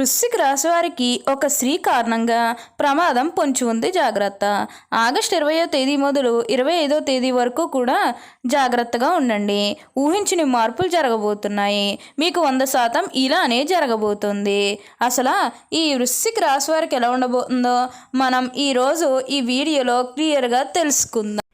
వృశ్చిక రాశి వారికి ఒక స్త్రీ కారణంగా ప్రమాదం పొంచి ఉంది జాగ్రత్త. ఆగస్టు ఇరవయో తేదీ మొదలు ఇరవై ఐదో తేదీ వరకు కూడా జాగ్రత్తగా ఉండండి. ఊహించని మార్పులు జరగబోతున్నాయి. మీకు వంద శాతం ఇలానే జరగబోతుంది. అసలు ఈ వృశ్చిక రాశి వారికి ఎలా ఉండబోతుందో మనం ఈరోజు ఈ వీడియోలో క్లియర్గా తెలుసుకుందాం.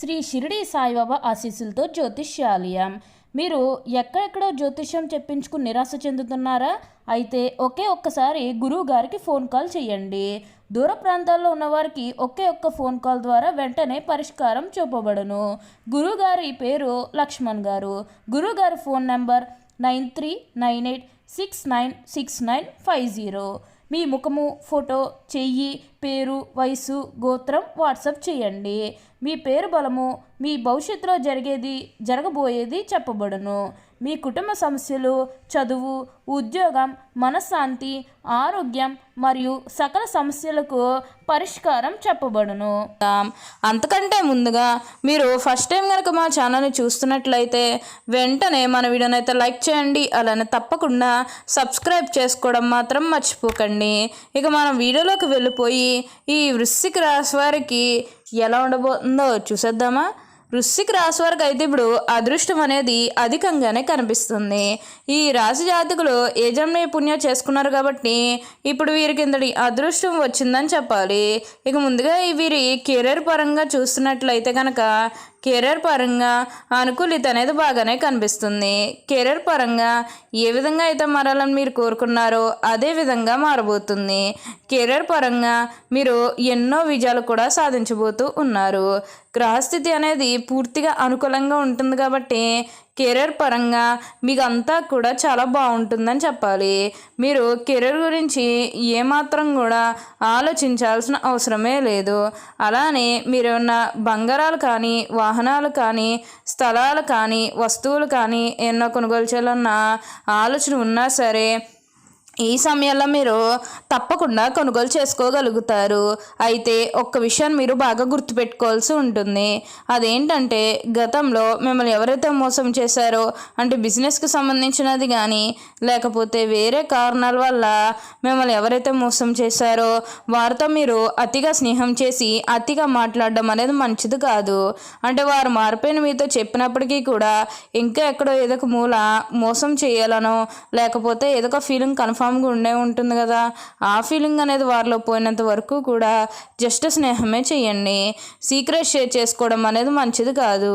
శ్రీ షిరిడి సాయిబాబా ఆశీస్సులతో జ్యోతిష్యాలయం. మీరు ఎక్కడెక్కడో జ్యోతిష్యం చెప్పించుకుని నిరాశ చెందుతున్నారా? అయితే ఒకే ఒక్కసారి గురువు గారికి ఫోన్ కాల్ చేయండి. దూర ప్రాంతాల్లో ఉన్నవారికి ఒకే ఒక్క ఫోన్ కాల్ ద్వారా వెంటనే పరిష్కారం చూపబడును. గురువుగారి పేరు లక్ష్మణ్ గారు. గురువుగారి phone number nine three nine eight six nine six nine five zero. మీ ముఖము ఫోటో చెయ్యి పేరు వయసు గోత్రం వాట్సాప్ చేయండి. మీ పేరు బలము మీ భవిష్యత్తులో జరిగేది జరగబోయేది చెప్పబడును. మీ కుటుంబ సమస్యలు చదువు ఉద్యోగం మనశ్శాంతి ఆరోగ్యం మరియు సకల సమస్యలకు పరిష్కారం చెప్పబడును. అంతకంటే ముందుగా మీరు ఫస్ట్ టైం కనుక మా ఛానల్ని చూస్తున్నట్లయితే వెంటనే మన వీడియోని అయితే లైక్ చేయండి అలానే తప్పకుండా సబ్స్క్రైబ్ చేసుకోవడం మాత్రం మర్చిపోకండి. ఇక మనం వీడియోలోకి వెళ్ళిపోయి ఈ వృశ్చిక రాశి వారికి ఎలా ఉండబోతుందో చూసేద్దామా? వృశ్చిక రాశి వారికి అయితే ఇప్పుడు అదృష్టం అనేది అధికంగానే కనిపిస్తుంది. ఈ రాశి జాతకులు ఏ పుణ్యం చేసుకున్నారు కాబట్టి ఇప్పుడు వీరికి ఇంతటి అదృష్టం వచ్చిందని చెప్పాలి. ఇక ముందుగా వీరి కెరీర్ పరంగా చూస్తున్నట్లయితే కనుక కెరీర్ పరంగా అనుకూలిత అనేది బాగానే కనిపిస్తుంది. కెరీర్ పరంగా ఏ విధంగా అయితే మారాలని మీరు కోరుకున్నారో అదే విధంగా మారబోతుంది. కెరీర్ పరంగా మీరు ఎన్నో విజయాలు కూడా సాధించబోతూ ఉన్నారు. గ్రహస్థితి అనేది పూర్తిగా అనుకూలంగా ఉంటుంది కాబట్టి కెరీర్ పరంగా మీకు అంతా కూడా చాలా బాగుంటుందని చెప్పాలి. మీరు కెరీర్ గురించి ఏమాత్రం కూడా ఆలోచించాల్సిన అవసరమే లేదు. అలానే మీరు ఉన్న బంగారాలు కానీ వాహనాలు కానీ స్థలాలు కానీ వస్తువులు కానీ ఎన్నో కొనుగోలు చేయాలన్న ఆలోచన ఉన్నా సరే ఈ సమయంలో మీరు తప్పకుండా కొనుగోలు చేసుకోగలుగుతారు. అయితే ఒక్క విషయాన్ని మీరు బాగా గుర్తుపెట్టుకోవాల్సి ఉంటుంది. అదేంటంటే గతంలో మిమ్మల్ని ఎవరైతే మోసం చేశారో అంటే బిజినెస్కి సంబంధించినది కానీ లేకపోతే వేరే కారణాల వల్ల మిమ్మల్ని ఎవరైతే మోసం చేశారో వారితో మీరు అతిగా స్నేహం చేసి అతిగా మాట్లాడడం అనేది మంచిది కాదు. అంటే వారు మారిపోయిన మీతో చెప్పినప్పటికీ కూడా ఇంకా ఎక్కడో ఏదో ఒక మూల మోసం చేయాలనో లేకపోతే ఏదో ఒక ఫీలింగ్ కన్ఫర్మ్ కన్ఫామ్గా ఉండే ఉంటుంది కదా. ఆ ఫీలింగ్ అనేది వారిలో పోయినంత వరకు కూడా జస్ట్ స్నేహమే చేయండి. సీక్రెట్ షేర్ చేసుకోవడం అనేది మంచిది కాదు.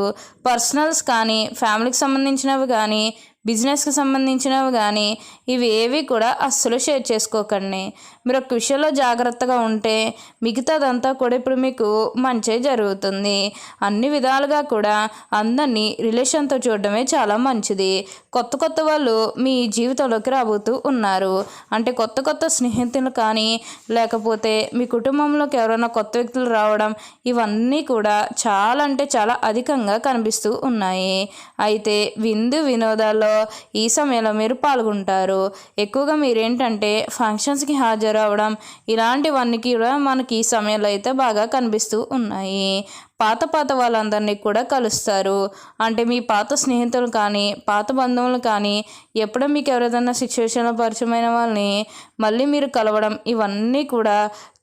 పర్సనల్స్ కానీ ఫ్యామిలీకి సంబంధించినవి కానీ బిజినెస్కి సంబంధించినవి కానీ ఇవి ఏవి కూడా అస్సలు షేర్ చేసుకోకండి. మీరు ఒక విషయంలో జాగ్రత్తగా ఉంటే మిగతాదంతా కూడా ఇప్పుడు మీకు మంచి జరుగుతుంది. అన్ని విధాలుగా కూడా అందరినీ రిలేషన్తో చూడడమే చాలా మంచిది. కొత్త కొత్త వాళ్ళు మీ జీవితంలోకి రాబోతూ ఉన్నారు. అంటే కొత్త కొత్త స్నేహితులు కానీ లేకపోతే మీ కుటుంబంలోకి ఎవరైనా కొత్త వ్యక్తులు రావడం ఇవన్నీ కూడా చాలా అంటే చాలా అధికంగా కనిపిస్తూ ఉన్నాయి. అయితే విందు వినోదాల్లో ఈ సమయంలో మీరు పాల్గొంటారు. ఎక్కువగా మీరేంటంటే ఫంక్షన్స్కి హాజరు అవ్వడం ఇలాంటివన్నీ కూడా మనకి ఈ సమయంలో అయితే బాగా కనిపిస్తూ ఉన్నాయి. పాత పాత వాళ్ళందరినీ కూడా కలుస్తారు. అంటే మీ పాత స్నేహితులు కానీ పాత బంధువులు కానీ ఎప్పుడో మీకు ఎవరిదైనా సిచ్యువేషన్లో పరిచయమైన వాళ్ళని మళ్ళీ మీరు కలవడం ఇవన్నీ కూడా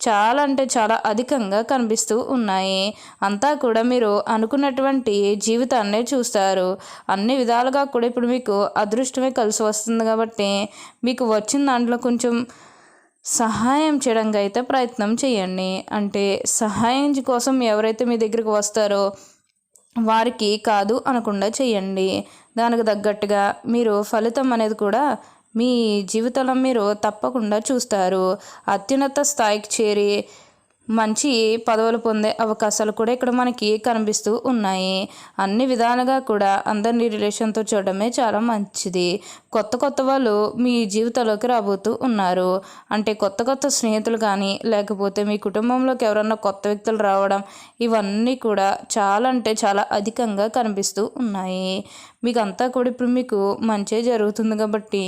చాలా అంటే చాలా అధికంగా కనిపిస్తూ ఉన్నాయి. అంతా కూడా మీరు అనుకున్నటువంటి జీవితాన్నే చూస్తారు. అన్ని విధాలుగా కూడా ఇప్పుడు మీకు అదృష్టమే కలిసి వస్తుంది కాబట్టి మీకు వచ్చిన దాంట్లో కొంచెం సహాయం చేయడానికి అయితే ప్రయత్నం చేయండి. అంటే సహాయం కోసం ఎవరైతే మీ దగ్గరికి వస్తారో వారికి కాదు అనకుండా చేయండి. దానికి తగ్గట్టుగా మీరు ఫలితం అనేది కూడా మీ జీవితంలో మీరు తప్పకుండా చూస్తారు. అత్యున్నత స్థాయికి చేరి మంచి పదవులు పొందే అవకాశాలు కూడా ఇక్కడ మనకి కనిపిస్తూ ఉన్నాయి. అన్ని విధాలుగా కూడా అందరినీ రిలేషన్తో చూడడమే చాలా మంచిది. కొత్త కొత్త వాళ్ళు మీ జీవితంలోకి రాబోతూ ఉన్నారు. అంటే కొత్త కొత్త స్నేహితులు కానీ లేకపోతే మీ కుటుంబంలోకి ఎవరన్నా కొత్త వ్యక్తులు రావడం ఇవన్నీ కూడా చాలా అంటే చాలా అధికంగా కనిపిస్తూ ఉన్నాయి. మీకు అంతా కూడా ఇప్పుడు మీకు మంచే జరుగుతుంది కాబట్టి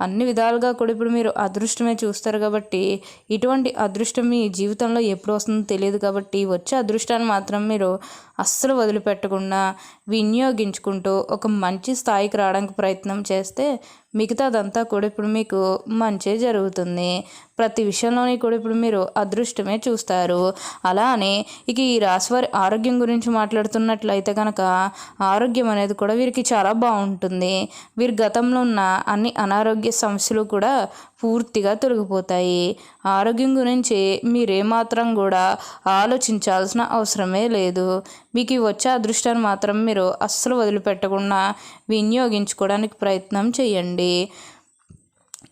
అన్ని విధాలుగా కూడా ఇప్పుడు మీరు అదృష్టమే చూస్తారు కాబట్టి ఇటువంటి అదృష్టం మీ జీవితంలో ఎప్పుడు వస్తుందో తెలియదు కాబట్టి వచ్చే అదృష్టాన్ని మాత్రం మీరు అస్సలు వదిలిపెట్టకుండా వినియోగించుకుంటూ ఒక మంచి స్థాయికి రావడానికి ప్రయత్నం చేస్తే మిగతాదంతా కూడా ఇప్పుడు మీకు మంచి జరుగుతుంది. ప్రతి విషయంలోని కూడా ఇప్పుడు మీరు అదృష్టమే చూస్తారు. అలానే ఇక ఈ రాశివారి ఆరోగ్యం గురించి మాట్లాడుతున్నట్లయితే కనుక ఆరోగ్యం అనేది కూడా వీరికి చాలా బాగుంటుంది. వీరి గతంలో ఉన్న అన్ని అనారోగ్య సమస్యలు కూడా పూర్తిగా తొలగిపోతాయి. ఆరోగ్యం గురించి మీరేమాత్రం కూడా ఆలోచించాల్సిన అవసరమే లేదు. మీకు వచ్చే అదృష్టాన్ని మాత్రం మీరు అస్సలు వదిలిపెట్టకుండా వినియోగించుకోవడానికి ప్రయత్నం చేయండి.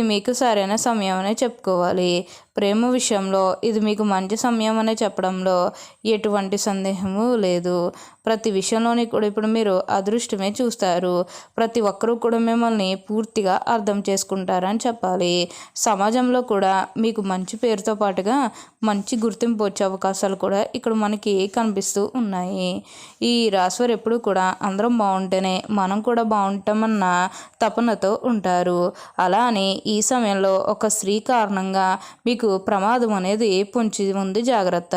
ఇది మీకు సరైన సమయం అనే చెప్పుకోవాలి. ప్రేమ విషయంలో ఇది మీకు మంచి సమయం అనే చెప్పడంలో ఎటువంటి సందేహము లేదు. ప్రతి విషయంలోని కూడా ఇప్పుడు మీరు అదృష్టమే చూస్తారు. ప్రతి ఒక్కరూ కూడా మిమ్మల్ని పూర్తిగా అర్థం చేసుకుంటారని చెప్పాలి. సమాజంలో కూడా మీకు మంచి పేరుతో పాటుగా మంచి గుర్తింపు వచ్చే అవకాశాలు కూడా ఇక్కడ మనకి కనిపిస్తూ ఉన్నాయి. ఈ రాశివారు ఎప్పుడు కూడా అందరం బాగుంటేనే మనం కూడా బాగుంటామన్న తపనతో ఉంటారు. అలా అని ఈ సమయంలో ఒక స్త్రీ కారణంగా మీకు ప్రమాదం అనేది పొంచి ఉంది జాగ్రత్త.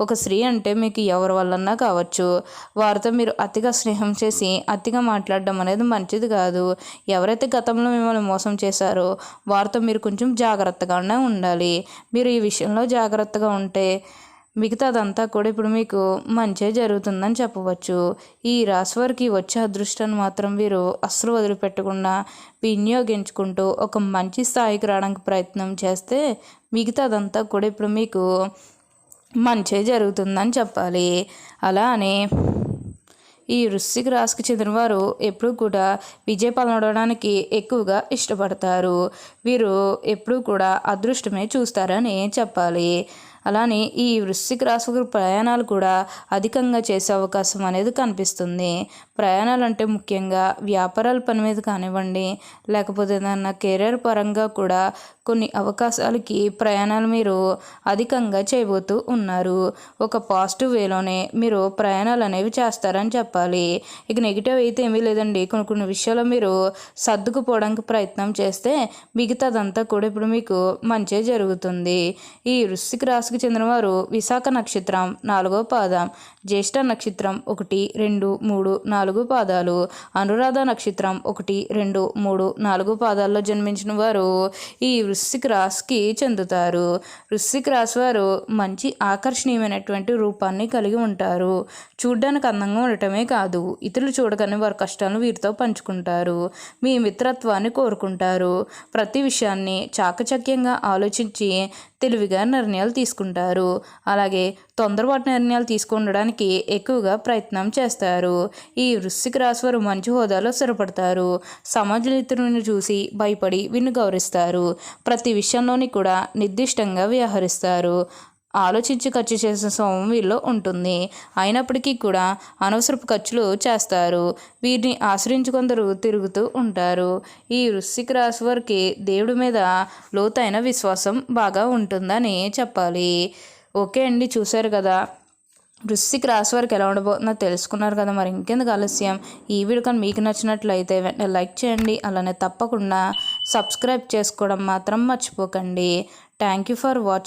ఒక స్త్రీ అంటే మీకు ఎవరి వల్లన్నా కావచ్చు. వారితో మీరు అతిగా స్నేహం చేసి అతిగా మాట్లాడడం అనేది మంచిది కాదు. ఎవరైతే గతంలో మిమ్మల్ని మోసం చేశారో వారితో మీరు కొంచెం జాగ్రత్తగానే ఉండాలి. మీరు ఈ విషయంలో జాగ్రత్తగా ఉంటే మిగతాదంతా కూడా ఇప్పుడు మీకు మంచే జరుగుతుందని చెప్పవచ్చు. ఈ రాశి వారికి వచ్చే అదృష్టాన్ని మాత్రం వీరు అస్సలు వదిలిపెట్టకుండా వినియోగించుకుంటూ ఒక మంచి స్థాయికి రావడానికి ప్రయత్నం చేస్తే మిగతాదంతా కూడా ఇప్పుడు మీకు మంచే జరుగుతుందని చెప్పాలి. అలా అని ఈ వృశ్చిక రాశికి చెందిన వారు ఎప్పుడూ కూడా విజయపాలనడానికి ఎక్కువగా ఇష్టపడతారు. వీరు ఎప్పుడూ కూడా అదృష్టమే చూస్తారని చెప్పాలి. అలానే ఈ వృశ్చిక రాశి ప్రయాణాలు కూడా అధికంగా చేసే అవకాశం అనేది కనిపిస్తుంది. ప్రయాణాలు అంటే ముఖ్యంగా వ్యాపారాల పని మీద కానివ్వండి లేకపోతే ఏదన్నా కెరీర్ పరంగా కూడా కొన్ని అవకాశాలకి ప్రయాణాలు మీరు అధికంగా చేయబోతూ ఉన్నారు. ఒక పాజిటివ్ వేలోనే మీరు ప్రయాణాలు అనేవి చేస్తారని చెప్పాలి. ఇక నెగిటివ్ అయితే ఏమీ లేదండి. కొన్ని కొన్ని విషయాలు మీరు సర్దుకుపోవడానికి ప్రయత్నం చేస్తే మిగతాదంతా కూడా ఇప్పుడు మీకు మంచి జరుగుతుంది. ఈ వృశ్చిక రాశికి చెందినవారు విశాఖ నక్షత్రం నాలుగో పాదం జ్యేష్ఠ నక్షత్రం ఒకటి రెండు మూడు నాలుగు పాదాలు అనురాధ నక్షత్రం ఒకటి రెండు మూడు నాలుగు పాదాల్లో జన్మించిన వారు ఈ వృశ్చిక రాశికి చెందుతారు. వృశ్చిక రాశి వారు మంచి ఆకర్షణీయమైనటువంటి రూపాన్ని కలిగి ఉంటారు. చూడ్డానికి అందంగా ఉండటమే కాదు ఇతరులు చూడగానే వారి కష్టాలను వీరితో పంచుకుంటారు. మీ మిత్రత్వాన్ని కోరుకుంటారు. ప్రతి విషయాన్ని చాకచక్యంగా ఆలోచించి తెలివిగా నిర్ణయాలు తీసుకుంటారు. అలాగే తొందరపాటు నిర్ణయాలు తీసుకుండడానికి ఎక్కువగా ప్రయత్నం చేస్తారు. ఈ వృశ్చిక రాశివారు మంచి హోదాలో స్థిరపడతారు. సమాజ చూసి భయపడి వీరిని గౌరవిస్తారు. ప్రతి విషయంలోని కూడా నిర్దిష్టంగా వ్యవహరిస్తారు. ఆలోచించి ఖర్చు చేసే స్వభావం వీళ్ళు ఉంటుంది. అయినప్పటికీ కూడా అనవసరపు ఖర్చులు చేస్తారు. వీరిని ఆశ్రయించి కొందరు తిరుగుతూ ఉంటారు. ఈ వృశ్చిక రాశి వారికి దేవుడి మీద లోతైన విశ్వాసం బాగా ఉంటుందని చెప్పాలి. ఓకే అండి చూశారు కదా. వృశ్చిక రాశి వారికి ఎలా ఉండబోతుందో తెలుసుకున్నారు కదా. మరి ఇంకెందుకు ఆలస్యం? ఈ వీడియో కానీ మీకు నచ్చినట్లయితే వెంటనే లైక్ చేయండి. అలానే తప్పకుండా సబ్స్క్రైబ్ చేసుకోవడం మాత్రం మర్చిపోకండి. Thank you for watching